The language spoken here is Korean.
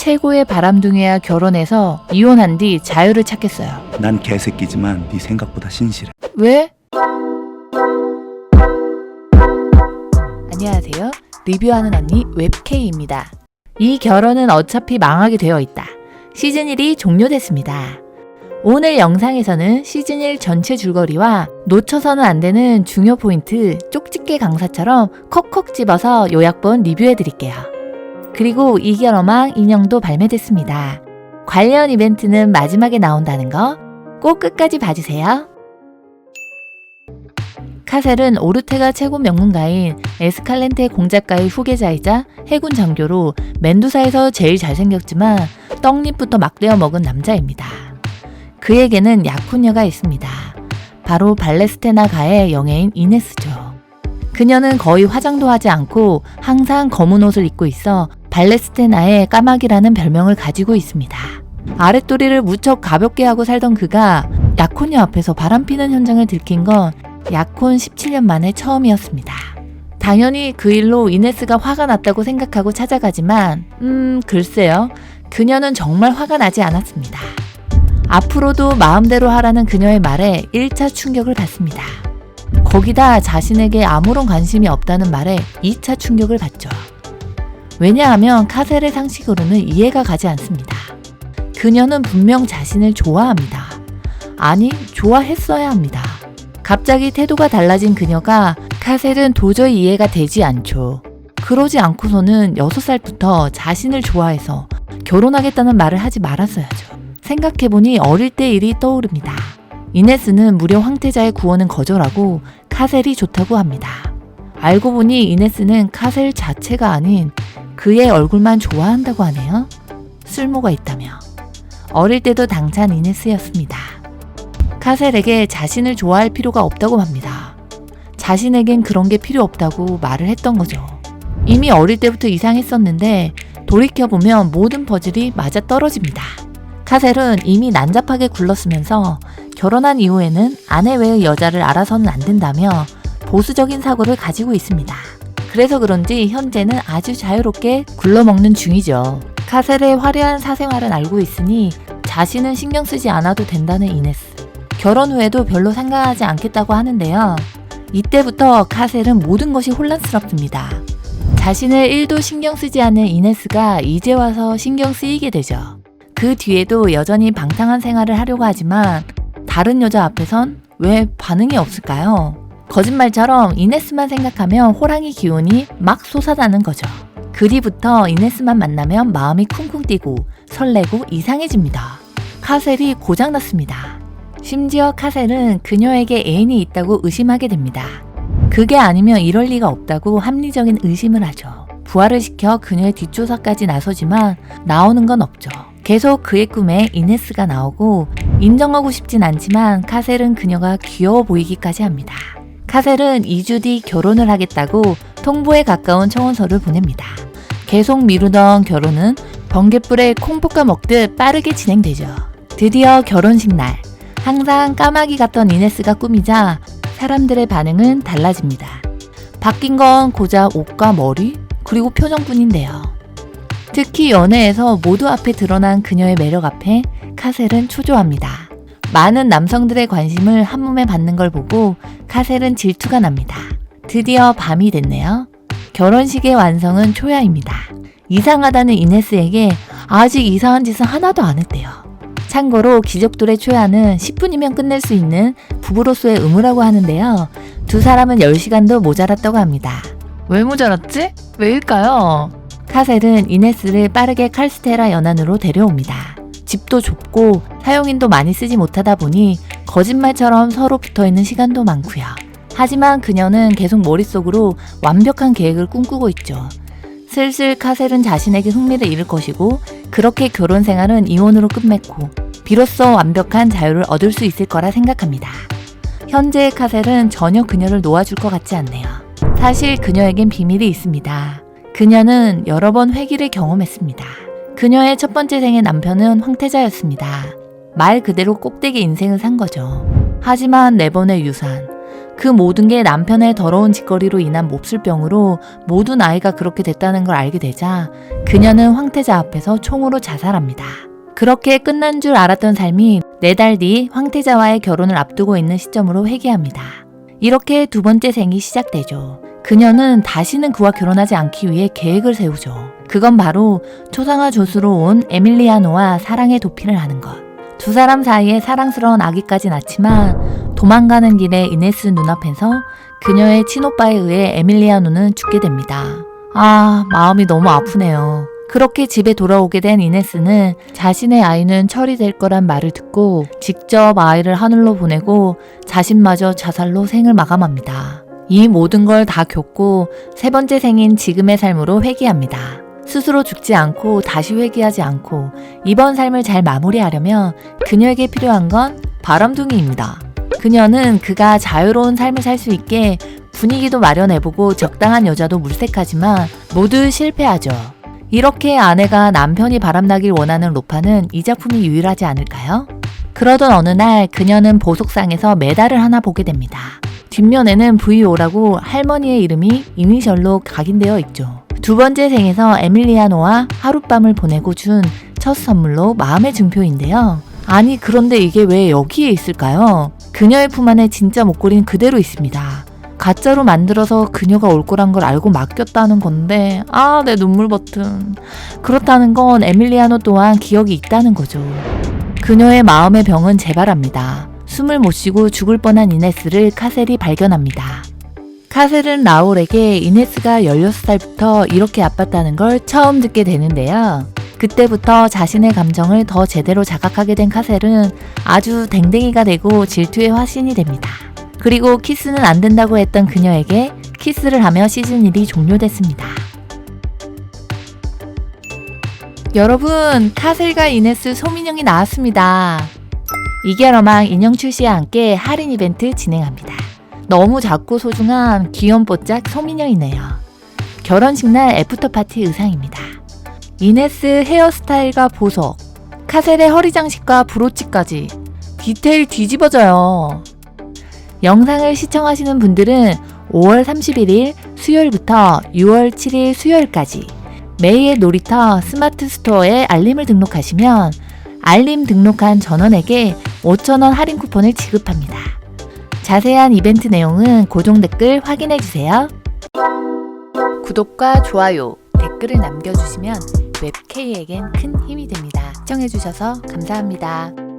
최고의 바람둥이와 결혼해서 이혼한 뒤 자유를 찾겠어요. 난 개새끼지만 네 생각보다 신실해. 왜? 안녕하세요. 리뷰하는 언니 웹K입니다. 이 결혼은 어차피 망하게 되어 있다. 시즌 1이 종료됐습니다. 오늘 영상에서는 시즌 1 전체 줄거리와 놓쳐서는 안 되는 중요 포인트 쪽집게 강사처럼 콕콕 집어서 요약본 리뷰해 드릴게요. 그리고 이결어망 인형도 발매됐습니다. 관련 이벤트는 마지막에 나온다는 거 꼭 끝까지 봐주세요. 카셀은 오르테가 최고 명문가인 에스칼렌테 공작가의 후계자이자 해군 장교로 멘두사에서 제일 잘생겼지만 떡잎부터 막대어 먹은 남자입니다. 그에게는 약혼녀가 있습니다. 바로 발레스테나 가의 영예인 이네스죠. 그녀는 거의 화장도 하지 않고 항상 검은 옷을 입고 있어 발레스테나의 까마귀라는 별명을 가지고 있습니다. 아랫도리를 무척 가볍게 하고 살던 그가 약혼녀 앞에서 바람피는 현장을 들킨 건 약혼 17년 만에 처음이었습니다. 당연히 그 일로 이네스가 화가 났다고 생각하고 찾아가지만, 음, 글쎄요. 그녀는 정말 화가 나지 않았습니다. 앞으로도 마음대로 하라는 그녀의 말에 1차 충격을 받습니다. 거기다 자신에게 아무런 관심이 없다는 말에 2차 충격을 받죠. 왜냐하면 카셀의 상식으로는 이해가 가지 않습니다. 그녀는 분명 자신을 좋아합니다. 아니, 좋아했어야 합니다. 갑자기 태도가 달라진 그녀가 카셀은 도저히 이해가 되지 않죠. 그러지 않고서는 6살부터 자신을 좋아해서 결혼하겠다는 말을 하지 말았어야죠. 생각해보니 어릴 때 일이 떠오릅니다. 이네스는 무려 황태자의 구원은 거절하고 카셀이 좋다고 합니다. 알고 보니 이네스는 카셀 자체가 아닌 그의 얼굴만 좋아한다고 하네요. 쓸모가 있다며. 어릴 때도 당찬 이네스였습니다. 카셀에게 자신을 좋아할 필요가 없다고 합니다. 자신에겐 그런 게 필요 없다고 말을 했던 거죠. 이미 어릴 때부터 이상했었는데 돌이켜보면 모든 퍼즐이 맞아 떨어집니다. 카셀은 이미 난잡하게 굴렀으면서 결혼한 이후에는 아내 외의 여자를 알아서는 안 된다며 보수적인 사고를 가지고 있습니다. 그래서 그런지 현재는 아주 자유롭게 굴러먹는 중이죠. 카셀의 화려한 사생활은 알고 있으니 자신은 신경 쓰지 않아도 된다는 이네스. 결혼 후에도 별로 상관하지 않겠다고 하는데요. 이때부터 카셀은 모든 것이 혼란스럽습니다. 자신을 1도 신경 쓰지 않는 이네스가 이제 와서 신경 쓰이게 되죠. 그 뒤에도 여전히 방탕한 생활을 하려고 하지만 다른 여자 앞에선 왜 반응이 없을까요? 거짓말처럼 이네스만 생각하면 호랑이 기운이 막 솟아나는 거죠. 그 뒤부터 이네스만 만나면 마음이 쿵쿵 뛰고 설레고 이상해집니다. 카셀이 고장났습니다. 심지어 카셀은 그녀에게 애인이 있다고 의심하게 됩니다. 그게 아니면 이럴 리가 없다고 합리적인 의심을 하죠. 부활을 시켜 그녀의 뒷조사까지 나서지만 나오는 건 없죠. 계속 그의 꿈에 이네스가 나오고 인정하고 싶진 않지만 카셀은 그녀가 귀여워 보이기까지 합니다. 카셀은 2주 뒤 결혼을 하겠다고 통보에 가까운 청원서를 보냅니다. 계속 미루던 결혼은 번갯불에 콩 볶아 먹듯 빠르게 진행되죠. 드디어 결혼식 날. 항상 까마귀 같던 이네스가 꾸미자 사람들의 반응은 달라집니다. 바뀐 건 고작 옷과 머리, 그리고 표정뿐인데요. 특히 연애에서 모두 앞에 드러난 그녀의 매력 앞에 카셀은 초조합니다. 많은 남성들의 관심을 한몸에 받는 걸 보고 카셀은 질투가 납니다. 드디어 밤이 됐네요. 결혼식의 완성은 초야입니다. 이상하다는 이네스에게 아직 이상한 짓은 하나도 안 했대요. 참고로 귀족들의 초야는 10분이면 끝낼 수 있는 부부로서의 의무라고 하는데요. 두 사람은 10시간도 모자랐다고 합니다. 왜 모자랐지? 왜일까요? 카셀은 이네스를 빠르게 칼스테라 연안으로 데려옵니다. 집도 좁고 사용인도 많이 쓰지 못하다 보니 거짓말처럼 서로 붙어 있는 시간도 많고요. 하지만 그녀는 계속 머릿속으로 완벽한 계획을 꿈꾸고 있죠. 슬슬 카셀은 자신에게 흥미를 잃을 것이고 그렇게 결혼 생활은 이혼으로 끝맺고 비로소 완벽한 자유를 얻을 수 있을 거라 생각합니다. 현재의 카셀은 전혀 그녀를 놓아줄 것 같지 않네요. 사실 그녀에겐 비밀이 있습니다. 그녀는 여러 번 회기를 경험했습니다. 그녀의 첫 번째 생의 남편은 황태자였습니다. 말 그대로 꼭대기 인생을 산 거죠. 하지만 네 번의 유산. 그 모든 게 남편의 더러운 짓거리로 인한 몹쓸병으로 모든 아이가 그렇게 됐다는 걸 알게 되자 그녀는 황태자 앞에서 총으로 자살합니다. 그렇게 끝난 줄 알았던 삶이 네 달 뒤 황태자와의 결혼을 앞두고 있는 시점으로 회귀합니다. 이렇게 두 번째 생이 시작되죠. 그녀는 다시는 그와 결혼하지 않기 위해 계획을 세우죠. 그건 바로 초상화 조수로 온 에밀리아노와 사랑의 도피를 하는 것. 두 사람 사이에 사랑스러운 아기까지 낳지만 도망가는 길에 이네스 눈앞에서 그녀의 친오빠에 의해 에밀리아노는 죽게 됩니다. 아, 마음이 너무 아프네요. 그렇게 집에 돌아오게 된 이네스는 자신의 아이는 처리될 거란 말을 듣고 직접 아이를 하늘로 보내고 자신마저 자살로 생을 마감합니다. 이 모든 걸 다 겪고 세 번째 생인 지금의 삶으로 회귀합니다. 스스로 죽지 않고 다시 회귀하지 않고 이번 삶을 잘 마무리하려면 그녀에게 필요한 건 바람둥이입니다. 그녀는 그가 자유로운 삶을 살 수 있게 분위기도 마련해보고 적당한 여자도 물색하지만 모두 실패하죠. 이렇게 아내가 남편이 바람나길 원하는 로파는 이 작품이 유일하지 않을까요? 그러던 어느 날 그녀는 보석상에서 메달을 하나 보게 됩니다. 뒷면에는 VO라고 할머니의 이름이 이니셜로 각인되어 있죠. 두 번째 생에서 에밀리아노와 하룻밤을 보내고 준 첫 선물로 마음의 증표인데요. 아니, 그런데 이게 왜 여기에 있을까요? 그녀의 품 안에 진짜 목걸이는 그대로 있습니다. 가짜로 만들어서 그녀가 올 거란 걸 알고 맡겼다는 건데, 아, 내 눈물 버튼. 그렇다는 건 에밀리아노 또한 기억이 있다는 거죠. 그녀의 마음의 병은 재발합니다. 숨을 못 쉬고 죽을 뻔한 이네스를 카셀이 발견합니다. 카셀은 라울에게 이네스가 16살부터 이렇게 아팠다는 걸 처음 듣게 되는데요. 그때부터 자신의 감정을 더 제대로 자각하게 된 카셀은 아주 댕댕이가 되고 질투의 화신이 됩니다. 그리고 키스는 안 된다고 했던 그녀에게 키스를 하며 시즌 1이 종료됐습니다. 여러분, 카셀과 이네스 소민영이 나왔습니다. 이결어망 인형 출시와 함께 할인 이벤트 진행합니다. 너무 작고 소중한 귀염뽀짝 소민영이네요. 결혼식 날 애프터 파티 의상입니다. 이네스 헤어스타일과 보석, 카셀의 허리 장식과 브로치까지 디테일 뒤집어져요. 영상을 시청하시는 분들은 5월 31일 수요일부터 6월 7일 수요일까지 메이의 놀이터 스마트 스토어에 알림을 등록하시면 알림 등록한 전원에게 5,000원 할인 쿠폰을 지급합니다. 자세한 이벤트 내용은 고정 댓글 확인해 주세요. 구독과 좋아요, 댓글을 남겨주시면 웹K에겐 큰 힘이 됩니다. 시청해주셔서 감사합니다.